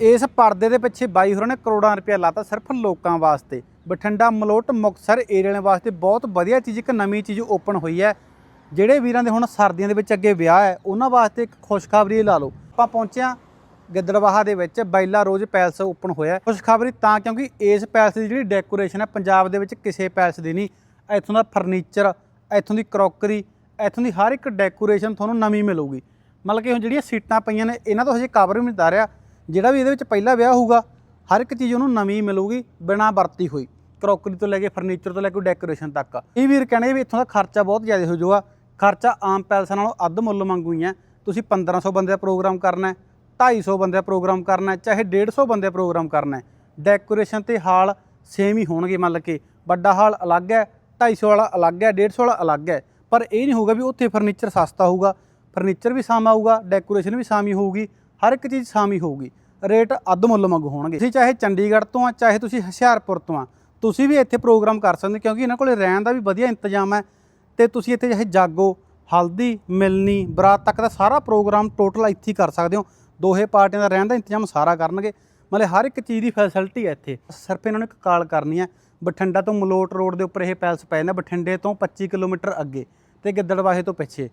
ਇਸ ਪਰਦੇ ਦੇ ਪਿੱਛੇ ਬਾਈ ਹੋਰਾਂ ਨੇ ਕਰੋੜਾਂ ਰੁਪਏ ਲਾਤਾ ਸਿਰਫ ਲੋਕਾਂ ਵਾਸਤੇ। ਬਠਿੰਡਾ, ਮਲੋਟ, ਮੁਕਤਸਰ ਏਰੀਆ ਵਾਲਿਆਂ ਵਾਸਤੇ ਬਹੁਤ ਵਧੀਆ ਚੀਜ਼, ਇੱਕ ਨਵੀਂ ਚੀਜ਼ ਓਪਨ ਹੋਈ ਹੈ। ਜਿਹੜੇ ਵੀਰਾਂ ਦੇ ਹੁਣ ਸਰਦੀਆਂ ਦੇ ਵਿੱਚ ਅੱਗੇ ਵਿਆਹ ਹੈ, ਉਹਨਾਂ ਵਾਸਤੇ ਇੱਕ ਖੁਸ਼ਖਬਰੀ ਲਾ ਲਓ। ਆਪਾਂ ਪਹੁੰਚਿਆ ਹਾਂ ਗਿੱਦੜਵਾਹਾ ਦੇ ਵਿੱਚ, ਬੈਲਾ ਰੋਜ਼ ਪੈਲਸ ਓਪਨ ਹੋਇਆ ਖੁਸ਼ਖਬਰੀ ਤਾਂ ਕਿਉਂਕਿ ਇਸ ਪੈਲਸ ਦੀ ਜਿਹੜੀ ਡੈਕੋਰੇਸ਼ਨ ਹੈ, ਪੰਜਾਬ ਦੇ ਵਿੱਚ ਕਿਸੇ ਪੈਲਸ ਦੀ ਨਹੀਂ। ਇੱਥੋਂ ਦਾ ਫਰਨੀਚਰ ਇੱਥੋਂ ਦੀ ਕਰੋਕਰੀ ਇੱਥੋਂ ਦੀ ਹਰ ਇੱਕ ਡੈਕੋਰੇਸ਼ਨ ਤੁਹਾਨੂੰ ਨਵੀਂ ਮਿਲੂਗੀ। ਮਤਲਬ ਕਿ ਹੁਣ ਜਿਹੜੀਆਂ ਸੀਟਾਂ ਪਈਆਂ ਨੇ, ਇਹਨਾਂ ਤੋਂ ਹਜੇ ਕਵਰ ਵੀ ਨਹੀਂ ਉਤਾਰਿਆ ਜਿਹੜਾ ਵੀ ਇਹਦੇ ਵਿੱਚ ਪਹਿਲਾ ਵਿਆਹ ਹੋਊਗਾ, ਹਰ ਇੱਕ ਚੀਜ਼ ਉਹਨੂੰ ਨਵੀਂ ਮਿਲੂਗੀ, ਬਿਨਾਂ ਵਰਤੀ ਹੋਈ। ਕਰੋਕਰੀ ਤੋਂ ਲੈ ਕੇ ਫਰਨੀਚਰ ਤੋਂ ਲੈ ਕੇ ਡੈਕੋਰੇਸ਼ਨ ਤੱਕ। ਇਹ ਵੀਰ ਕਹਿੰਦੇ ਵੀ ਇੱਥੋਂ ਦਾ ਖਰਚਾ ਬਹੁਤ ਜ਼ਿਆਦਾ ਹੋ ਜਾਊਗਾ। ਖਰਚਾ ਆਮ ਪੈਲਸਾਂ ਨਾਲੋਂ ਅੱਧ ਮੁੱਲ ਮੰਗੂਈ ਹੈ ਤੁਸੀਂ 1500 ਬੰਦੇ ਦਾ ਪ੍ਰੋਗਰਾਮ ਕਰਨਾ ਹੈ 250 ਬੰਦੇ ਦਾ ਪ੍ਰੋਗਰਾਮ ਕਰਨਾ ਹੈ, ਚਾਹੇ 150 ਬੰਦੇ ਦਾ ਪ੍ਰੋਗਰਾਮ ਕਰਨਾ ਹੈ। ਡੈਕੋਰੇਸ਼ਨ ਤੇ ਹਾਲ ਸੇਮ ਹੀ ਹੋਣਗੇ ਮੰਨ ਕੇ। ਵੱਡਾ ਹਾਲ ਅਲੱਗ ਹੈ 250 ਵਾਲਾ ਅਲੱਗ ਹੈ 150 ਵਾਲਾ ਅਲੱਗ ਹੈ। ਪਰ ਇਹ ਨਹੀਂ ਹੋਊਗਾ ਵੀ ਉੱਥੇ ਫਰਨੀਚਰ ਸਸਤਾ ਹੋਊਗਾ। ਫਰਨੀਚਰ ਵੀ ਸਾਮ ਆਊਗਾ ਡੈਕੋਰੇਸ਼ਨ ਵੀ ਸਾਮੀ ਹੋਊਗੀ। ਹਰ ਇੱਕ ਚੀਜ਼ ਸਾਮੀ ਹੋਊਗੀ। ਰੇਟ ਅੱਧ ਮੁੱਲ ਮੰਗ ਹੋਣਗੇ। ਤੁਸੀਂ ਚਾਹੇ ਚੰਡੀਗੜ੍ਹ ਤੋਂ ਆ, ਚਾਹੇ ਤੁਸੀਂ ਹੁਸ਼ਿਆਰਪੁਰ ਤੋਂ ਆ, ਤੁਸੀਂ ਵੀ ਇੱਥੇ ਪ੍ਰੋਗਰਾਮ ਕਰ ਸਕਦੇ ਕਿਉਂਕਿ ਇਹਨਾਂ ਕੋਲੇ ਰਹਿਣ ਦਾ ਵੀ ਵਧੀਆ ਇੰਤਜ਼ਾਮ ਹੈ ਤੇ ਤੁਸੀਂ ਇੱਥੇ ਚਾਹੇ ਜਾਗੋ, ਹਲਦੀ, ਮਿਲਣੀ, ਬਰਾਤ ਤੱਕ ਦਾ ਸਾਰਾ ਪ੍ਰੋਗਰਾਮ ਟੋਟਲ ਇੱਥੇ ਹੀ ਕਰ ਸਕਦੇ ਹੋ। ਦੋਹੇ ਪਾਰਟੀਆਂ ਦਾ ਰਹਿਣ ਦਾ ਇੰਤਜ਼ਾਮ ਸਾਰਾ ਕਰਨਗੇ। ਮਤਲਬ ਹਰ ਇੱਕ ਚੀਜ਼ ਦੀ ਫੈਸਿਲਿਟੀ ਹੈ ਇੱਥੇ। ਸਿਰਫ ਇਹਨਾਂ ਨੂੰ ਇੱਕ ਕਾਲ ਕਰਨੀ ਹੈ। ਬਠਿੰਡਾ ਤੋਂ ਮਲੋਟ ਰੋਡ ਦੇ ਉੱਪਰ ਇਹ ਪੈਲਸ ਪੈ ਜਾਂਦਾ ਬਠਿੰਡੇ ਤੋਂ 25 ਕਿਲੋਮੀਟਰ ਅੱਗੇ ਤੇ ਗਿੱਦੜਵਾਹੇ ਤੋਂ ਪਿੱਛੇ।